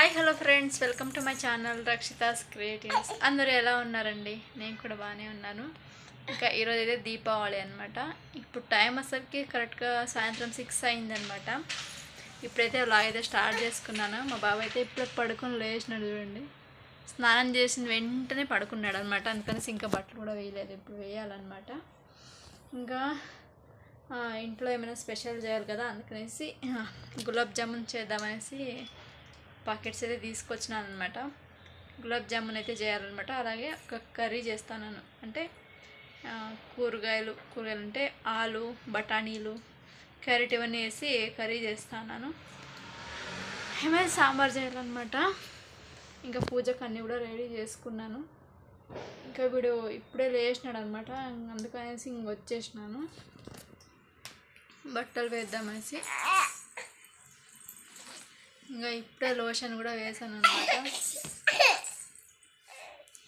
Hi hello friends welcome to my channel Rakshita's creatives అందరూ ఎలా ఉన్నారండి? నేను కూడా బాగానే ఉన్నాను. ఇంకా ఈరోజు అయితే దీపావళి అనమాట ఇప్పుడు టైం అసలుకి కరెక్ట్గా సాయంత్రం సిక్స్ అయిందనమాట ఇప్పుడైతే అలా అయితే స్టార్ట్ చేసుకున్నాను. మా బాబాయ్ అయితే ఇప్పుడు పడుకొని లేచినాడు చూడండి. స్నానం చేసిన వెంటనే పడుకున్నాడు అనమాట అందుకనేసి ఇంకా బట్టలు కూడా వేయలేదు. ఇప్పుడు వేయాలన్నమాట. ఇంకా ఇంట్లో ఏమైనా స్పెషల్ చేయాలి కదా అందుకనేసి గులాబ్ జామున్ చేద్దామనేసి పాకెట్స్ అయితే తీసుకొచ్చినాను అనమాట గులాబ్ జామున్ అయితే చేయాలన్నమాట. అలాగే ఒక కర్రీ చేస్తాను అంటే కూరగాయలు కూరగాయలు అంటే ఆలు బఠానీలు క్యారెట్ ఇవన్నీ వేసి కర్రీ చేస్తాను ఏమైనా సాంబార్ చేయాలన్నమాట. ఇంకా పూజకు అన్నీ కూడా రెడీ చేసుకున్నాను. ఇంకా వీడు ఇప్పుడే లేచినాడు అనమాట అందుకనేసి ఇంక వచ్చేసినాను. బట్టలు వేద్దామనేసి. ఇంకా ఇప్పుడే లోషన్ కూడా వేసాను అనమాట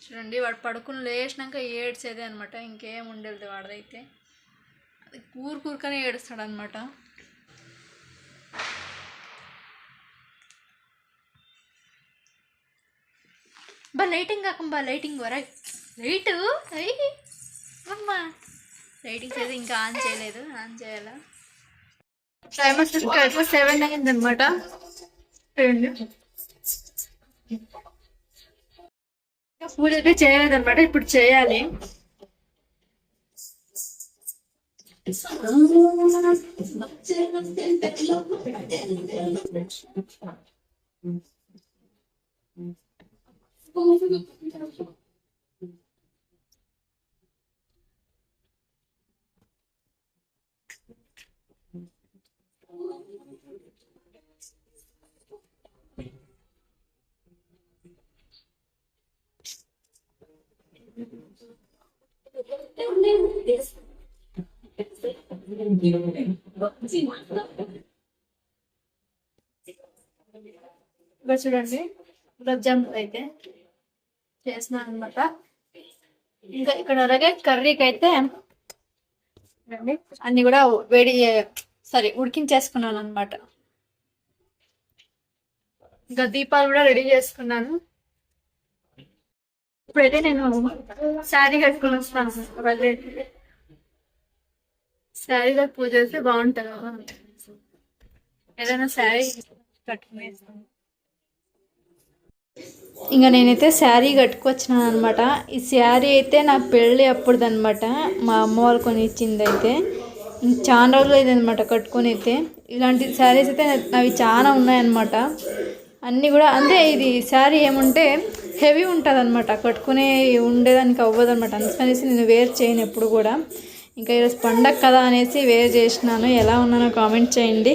చూడండి వాడు పడుకుని లేచినాక ఏడ్చేదే అనమాట ఇంకేం ఉండేది వాడదైతే. అది కూరు కూరుకనే ఏడుస్తాడు అనమాట బా లైటింగ్ కాకమ్మా లైటింగ్ వర లైట్ అమ్మా. లైటింగ్స్ అయితే ఇంకా ఆన్ చేయలేదు ఆన్ చేయాలా? టైమ్ సెవెన్ అయింది అనమాట పూజ అయితే చేయలేదు అనమాట ఇప్పుడు చేయాలి. ఇక్కడ చూడండి గులాబ్ జామున్ అయితే చేసినాను అనమాట ఇంకా ఇక్కడ అలాగే కర్రీకి అయితే చూడండి అన్ని కూడా వేడి సారీ ఉడికించేసుకున్నాను అనమాట ఇంకా దీపాలు కూడా రెడీ చేసుకున్నాను. ఇప్పుడైతే నేను శారీ కట్టుకుని వస్తున్నాను. వాళ్ళే శారీలో పూజ చేస్తే బాగుంటుంది. ఏదైనా శారీ కట్టుకునేస్తాం ఇంకా నేనైతే శారీ కట్టుకొచ్చినాను అనమాట ఈ శారీ అయితే నా పెళ్ళి అప్పుడుదనమాట మా అమ్మ వాళ్ళు కొని ఇచ్చింది అయితే చాలా రోజులు అయిందనమాట కట్టుకొని అయితే ఇలాంటి శారీస్ అయితే అవి చాలా ఉన్నాయన్నమాట. అన్నీ కూడా అంటే ఇది శారీ ఏముంటే హెవీ ఉంటుంది అనమాట కట్టుకునే ఉండేదానికి అవ్వదు అనమాట అందుకనేసి నేను వేర్ చేయను ఎప్పుడు కూడా. ఇంకా ఈరోజు పండగ కదా అనేసి వేరు చేసినాను. ఎలా ఉన్నానో కామెంట్ చేయండి.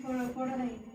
por, por ahí.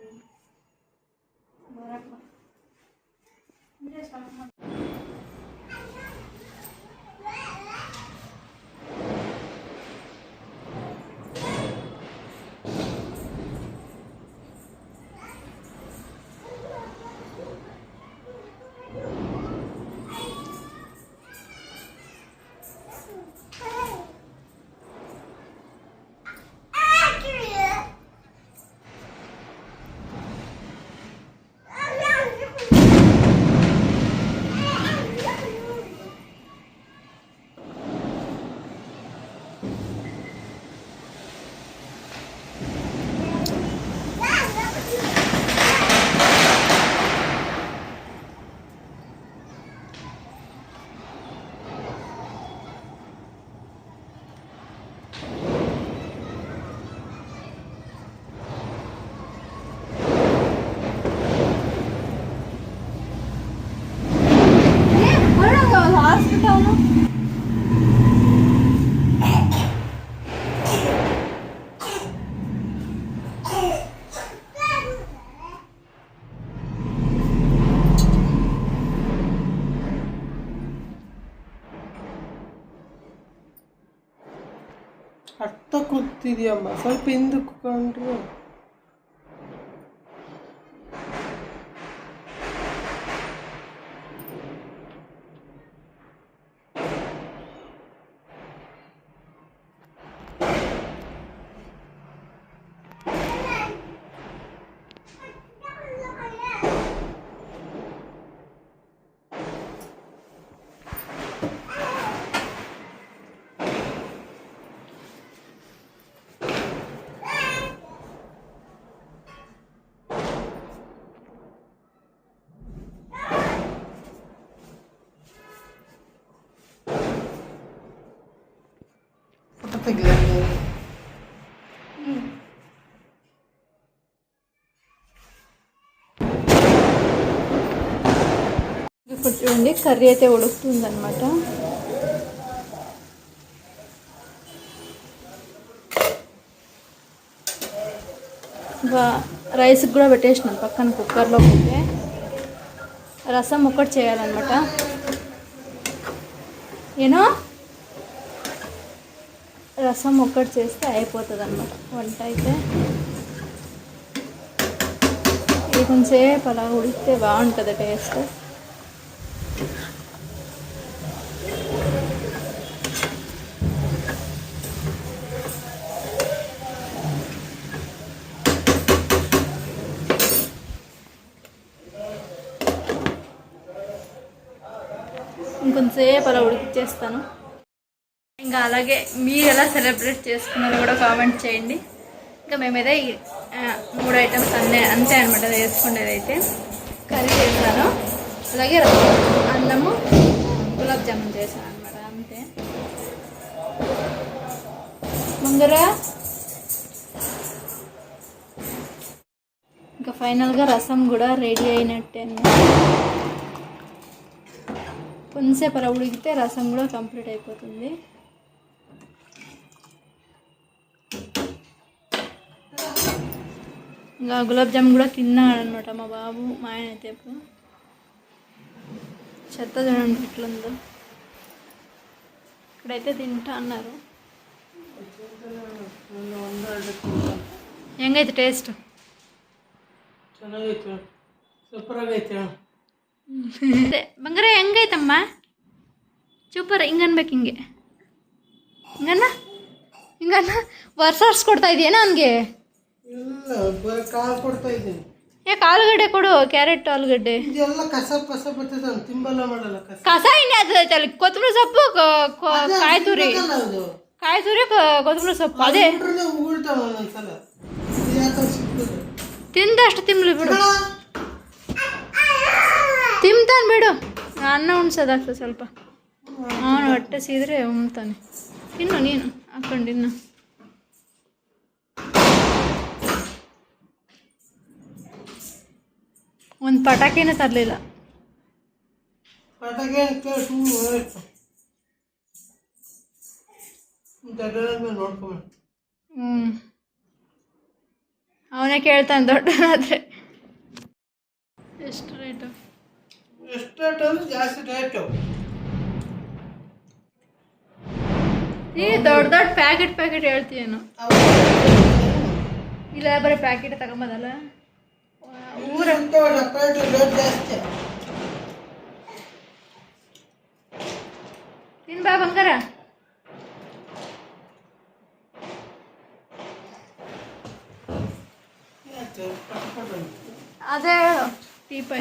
ತಕ್ಕ ಕೂತಿದೆಯಮ್ಮ. ಸ್ವಲ್ಪ ಹಿಂದಕ್ಕೆ ಕುತ್ಕೊಂಡ್ರು. తగిలింది ఇప్పుడు చూడండి కర్రీ అయితే ఉడుకుతుందనమాట రైస్కి కూడా పెట్టేసినాను పక్కన కుక్కర్లో పెట్టే రసం ఒకటి చేయాలన్నమాట. ఏనో? రసం ఒక్కటి చేస్తే అయిపోతుంది అనమాట వంట అయితే. ఇది కొంచెంసేపు అలా ఉడికితే బాగుంటుంది టేస్ట్. ఇంకొంతసేపు అలా ఉడికిచ్చేస్తాను. ఇంకా అలాగే మీరు ఎలా సెలబ్రేట్ చేసుకున్నారో కూడా కామెంట్ చేయండి. ఇంకా మేమైతే ఈ, మూడు ఐటమ్స్ అన్నీ అంతే అనమాట వేసుకునేది అయితే. కర్రీ చేశాను. అలాగే రసం, అన్నము గులాబ్ జామున్ చేశాను అనమాట అంతే. ముందర ఇంకా ఫైనల్గా రసం కూడా రెడీ అయినట్టే అన్నమాట. కొంచెంసేపు అలా ఉడికితే రసం కూడా కంప్లీట్ అయిపోతుంది. ఇంకా గులాబ్ జామున్ కూడా తిన్నాడు అనమాట మా బాబు మా ఆయన అయితే ఇప్పుడు చెత్త చూడండి ఎట్లుందో ఇక్కడైతే తింటా అన్నారు ಹೆಂಗೈತೆ ಟೇಸ್ಟ್ ಚೆನ್ನಾಗೈತೆ ಸೂಪರಾಗೈತೆ ಬಂಗಾರ ಹೆಂಗೈತಮ್ಮ ಸೂಪರ್ ಹಿಂಗನ್ಬೇಕು ಹಿಂಗೆ ಹಿಂಗನ್ನ ಹಿಂಗನ್ನ ವರ್ಷ ವರ್ಷ ಕೊಡ್ತಾ ಇದೆಯಾ ನನಗೆ ಇಲ್ಲ ಬರೀ ಕಾಳು ಕೊಡ್ತಾ ಇದ್ದೀನಿ. ಯಾಕೆ ಆಲೂಗಡ್ಡೆ ಕೊಡು ಕ್ಯಾರೆಟ್ ಆಲೂಗಡ್ಡೆ. ಇದೆಲ್ಲ ಕಸ ಕಸ ಬರ್ತದೆ ನಾನು ತಿಂಬಲ್ಲ ಮಾಡಲ್ಲ ಕಸ. ಕಸ ಅದು ಐತಲ್ಲ ಕೊತ್ತಂಬರಿ ಸೊಪ್ಪು ಕೊ- ಕೊ- ಕಾಯಿ ತುರಿ. ತಿನ್ನಕ್ಕಲ್ಲ ಅದು. ಕಾಯಿ ತುರಿ ಕ- ಕೊತ್ತಂಬರಿ ಸೊಪ್ಪು ಅದೇ ಉಗುಳ್ರೆ ಉಗುಳ್ತಾವ ಒಂದೊಂದ್ಸಲ. ಇದು ಯಾಕೆ ಸಿಗ್ತದೆ? ತಿಂದಷ್ಟು ತಿನ್ಲಿ ಬಿಡು. ತಿಂತಾನೆ ಬಿಡು. ಅನ್ನ ಉಣ್ಸೋದಾಗ್ತದೆ ಸ್ವಲ್ಪ. ಅವನು ಹೊಟ್ಟೆ ಸೀದ್ರೆ ಉಣ್ತಾನೆ. ಇನ್ನು ನೀನು ಹಾಕೊಂಡು ಇನ್ನು. ಒಂದು ಪಟಾಕಿನೇ ತರಲಿಲ್ಲ. ಪಟಾಕಿ ದೊಡ್ಡ ನೋಡ್ಕೊಂಬ ಹ್ಞೂ ಅವನೇ ಕೇಳ್ತಾನೆ ದೊಡ್ಡನಾದ್ರೆ. ಎಷ್ಟು ರೇಟು ಎಷ್ಟು ರೇಟ್ ಅಂದ್ರೆ ಜಾಸ್ತಿ ರೇಟು ನೀ ದೊಡ್ಡ ದೊಡ್ಡ ಪ್ಯಾಕೆಟ್ ಪ್ಯಾಕೆಟ್ ಹೇಳ್ತೀಯೇನು. ಇಲ್ಲ ಬರೀ ಪ್ಯಾಕೆಟ್ ತಗೊಂಬದಲ್ಲ? ಊರ ರೇಟ್ ರೇಟ್ ಜಾಸ್ತಿ ತಿನ್ ಬಾ ಬಂಗಾರ ಯಾಕೆ ಪಟ್ಪಟ್ ಅಂತ. ಅದೇ ಹೇಳು టీపై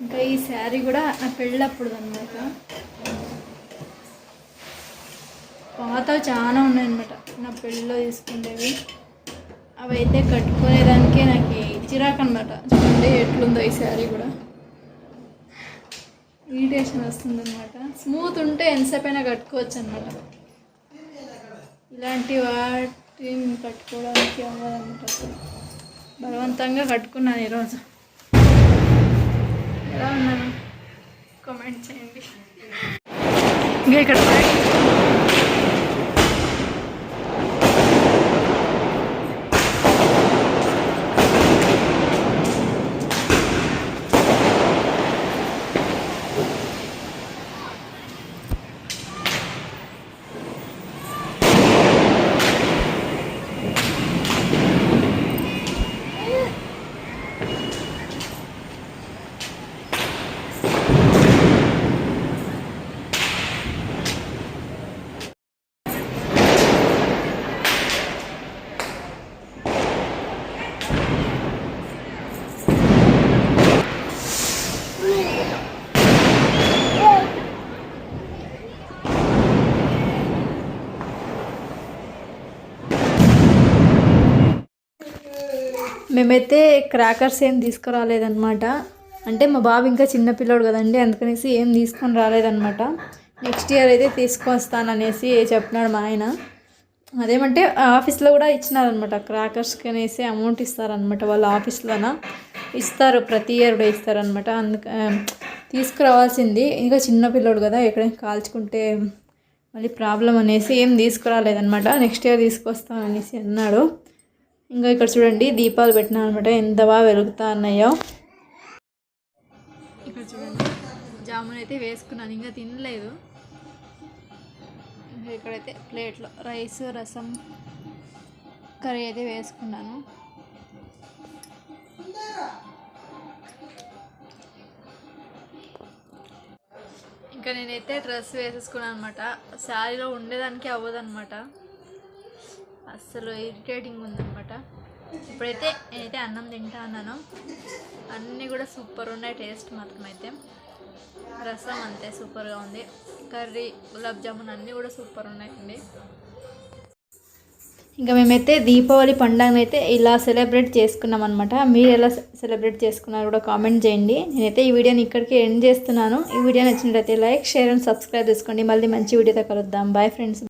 ఇంకా ఈ శారీ కూడా నా పెళ్ళప్పుడు అనమాట పాతవి చాలా ఉన్నాయన్నమాట. నా పెళ్ళిలో తీసుకునేవి. అవి అయితే కట్టుకునేదానికే నాకు చిరాకు అనమాట చూడండి ఎట్లుందో ఈ శారీ కూడా. ఇరిటేషన్ వస్తుందన్నమాట. స్మూత్ ఉంటే ఎంతసేపైనా కట్టుకోవచ్చు అనమాట ఇలాంటి వాటిని కట్టుకోవడానికి అవ్వదన్నమాట. అసలు బలవంతంగా కట్టుకున్నాను ఈరోజు. ఎలా ఉన్నాను కామెంట్ చేయండి. ఇంకా ఇక్కడ మేమైతే క్రాకర్స్ ఏం తీసుకురాలేదన్నమాట. అంటే మా బాబు ఇంకా చిన్న పిల్లోడు కదండి అందుకనేసి ఏం తీసుకొని రాలేదన్నమాట. నెక్స్ట్ ఇయర్ అయితే తీసుకొస్తాననేసి చెప్పినాడు మా ఆయన. అదేమంటే ఆఫీస్లో కూడా ఇచ్చినారనమాట క్రాకర్స్కి అనేసి అమౌంట్ ఇస్తారనమాట వాళ్ళ ఆఫీస్లోన? ఇస్తారు ప్రతి ఇయర్ కూడా ఇస్తారనమాట అందుక తీసుకురావాల్సింది. ఇంకా చిన్నపిల్లోడు కదా ఎక్కడైనా కాల్చుకుంటే మళ్ళీ ప్రాబ్లం అనేసి ఏం తీసుకురాలేదనమాట నెక్స్ట్ ఇయర్ తీసుకొస్తాననేసి అన్నాడు. ఇంకా ఇక్కడ చూడండి దీపాలు పెట్టినా అనమాట. ఎంత బాగా వెలుగుతా ఉన్నాయో ఇక్కడ చూడండి జామున్ అయితే వేసుకున్నాను ఇంకా తినలేదు. ఇంకా ఇక్కడైతే ప్లేట్లో రైస్ రసం కర్రీ అయితే వేసుకున్నాను. ఇంకా నేనైతే డ్రెస్ వేసేసుకున్నాను అనమాట. శారీలో ఉండేదానికి అవ్వదన్నమాట. అస్సలు ఇరిటేటింగ్ ఉందన్నమాట ఇప్పుడైతే నేనైతే అన్నం తింటా అన్నాను అన్నీ కూడా సూపర్ ఉన్నాయి టేస్ట్ మాత్రం అయితే. రసం అంతే సూపర్గా ఉంది. కర్రీ గులాబ్ జామున్ అన్నీ కూడా సూపర్ ఉన్నాయండి ఇంకా మేమైతే దీపావళి పండుగనైతే ఇలా సెలబ్రేట్ చేసుకున్నాం అనమాట మీరు ఎలా సెలబ్రేట్ చేసుకున్నారు కూడా కామెంట్ చేయండి. నేనైతే ఈ వీడియోని ఇక్కడికి ఎండ్ చేస్తున్నాను. ఈ వీడియో నచ్చినట్లయితే లైక్ షేర్ అండ్ సబ్స్క్రైబ్ చేసుకోండి. మళ్ళీ మంచి వీడియోతో కలుద్దాం. Bye friends